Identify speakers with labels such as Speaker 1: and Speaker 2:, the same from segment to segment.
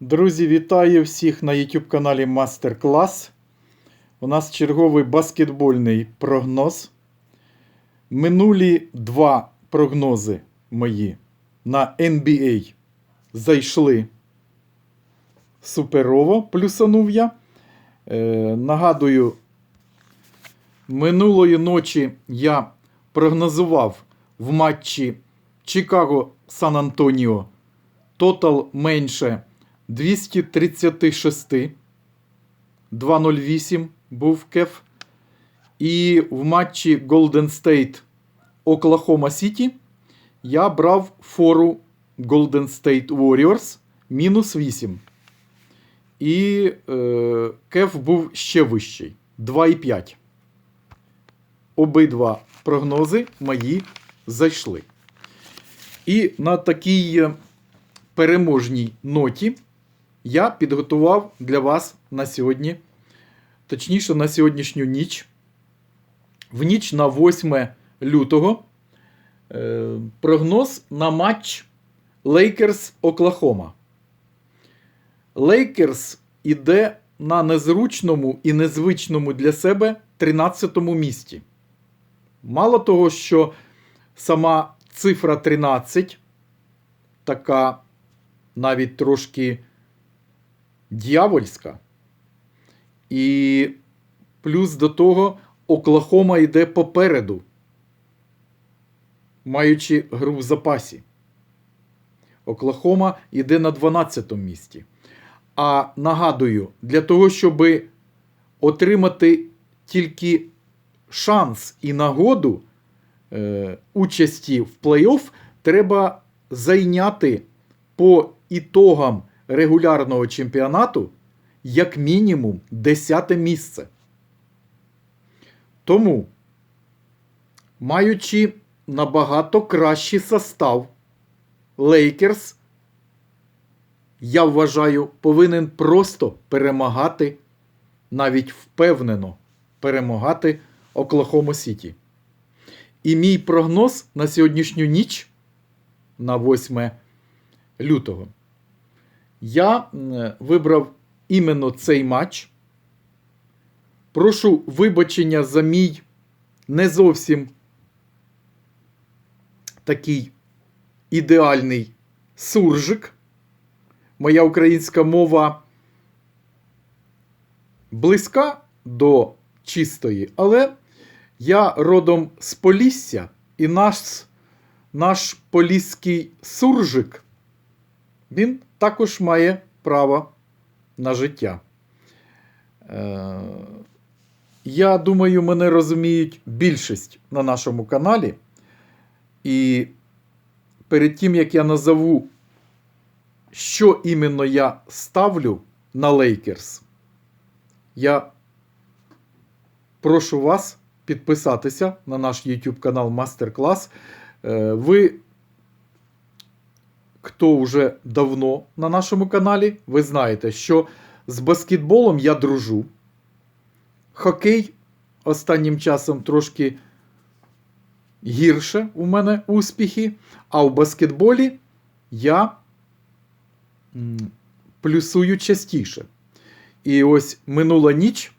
Speaker 1: Друзі, вітаю всіх на YouTube каналі Мастер Клас. У нас черговий баскетбольний прогноз. Минулі два прогнози мої на NBA зайшли суперово, плюсанув я. Е, нагадую, минулої ночі я прогнозував в матчі Чикаго Сан Антоніо тотал менше 236. 2.08 був кеф. І в матчі Golden State Оклахома Сіті я брав фору Golden State Warriors мінус 8. І е, кеф був ще вищий 2,5. Обидва прогнози мої зайшли. І на такій е, переможній ноті я підготував для вас на сьогодні, точніше, на сьогоднішню ніч. В ніч на 8 лютого е, прогноз на матч Лейкерс Оклахома. Лейкерс іде на незручному і незвичному для себе 13-му місці. Мало того, що сама цифра 13 така навіть трошки дьявольська. І плюс до того Оклахома йде попереду, маючи гру в запасі. Оклахома йде на 12 місці. А нагадую, для того, щоб отримати тільки шанс і нагоду е, участі в плей-офф, треба зайняти по ітогам регулярного чемпіонату як мінімум 10 місце. Тому, маючи набагато кращий состав, Лейкерс, я вважаю, повинен просто перемагати, навіть впевнено перемагати Оклахому Сіті. І мій прогноз на сьогоднішню ніч на 8 лютого. Я вибрав іменно цей матч. Прошу вибачення за мій не зовсім такий ідеальний суржик. Моя українська мова близька до чистої, але я родом з Полісся, і наш, наш поліський суржик, він також має право на життя. Е, я думаю, мене розуміють більшість на нашому каналі. І перед тим, як я назову, що іменно я ставлю на Лейкерс, я прошу вас підписатися на наш YouTube канал Мастер Клас. Ви, хто вже давно на нашому каналі, ви знаєте, що з баскетболом я дружу. Хокей останнім часом трошки гірше у мене успіхи, а в баскетболі я плюсую частіше. І ось минула ніч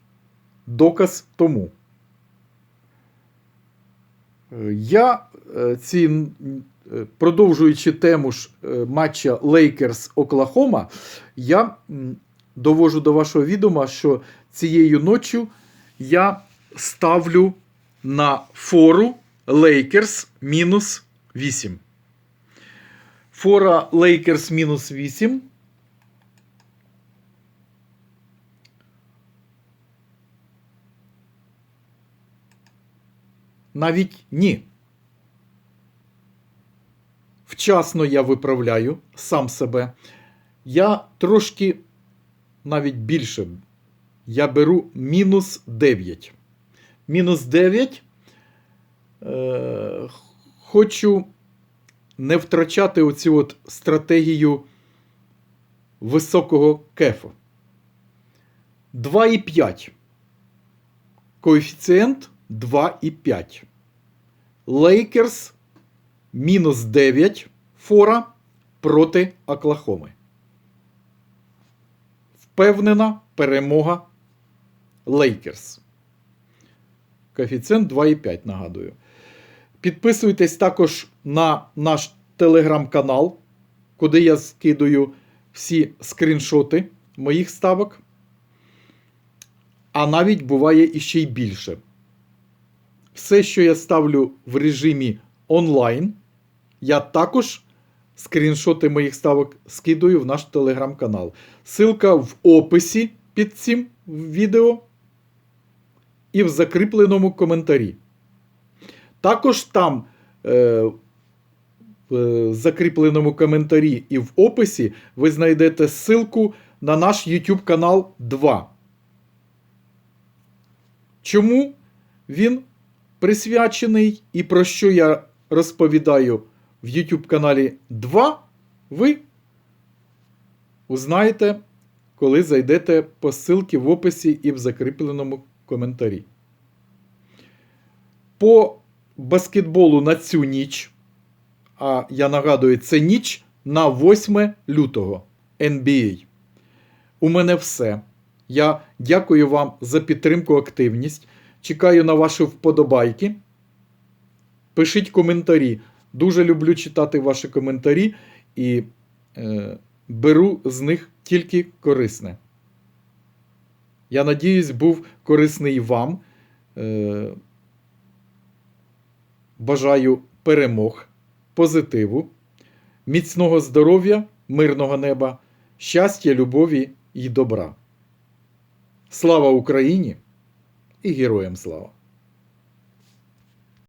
Speaker 1: доказ тому. Е, Я ці, е, продовжуючи тему ж е, матча Лейкерс Оклахома, я довожу до вашого відома, що цією ночі я ставлю на фору Лейкерс мінус 8. Фора Лейкерс мінус 8. Навіть ні. Вчасно я виправляю сам себе. Я трошки навіть більше. Я беру мінус 9. Мінус 9. Е, хочу не втрачати оцю от стратегію високого кефу. 2,5. Коефіцієнт 2,5. Лейкерс мінус 9 фора проти Оклахоми. впевнена перемога Лейкерс. Коефіцієнт 2,5, нагадую. Підписуйтесь також на наш телеграм-канал, куди я скидаю всі скріншоти моїх ставок. А навіть буває іще й більше. Все, що я ставлю в режимі онлайн, я також скріншоти моїх ставок скидаю в наш телеграм-канал. Ссылка в описі під цим відео і в закріпленому коментарі. Також там е, в е, закріпленому коментарі і в описі ви знайдете ссылку на наш YouTube канал 2. Чому він присвячений і про що я розповідаю в YouTube каналі 2, ви узнаєте, коли зайдете по ссылці в описі і в закріпленому коментарі. По баскетболу на цю ніч, а я нагадую, це ніч на 8 лютого NBA. У мене все. Я дякую вам за підтримку, активність. Чекаю на ваші вподобайки. Пишіть коментарі. Дуже люблю читати ваші коментарі і е, беру з них тільки корисне. Я надіюсь, був корисний вам. Е, бажаю перемог, позитиву, міцного здоров'я, мирного неба, щастя, любові і добра. Слава Україні і героям слава!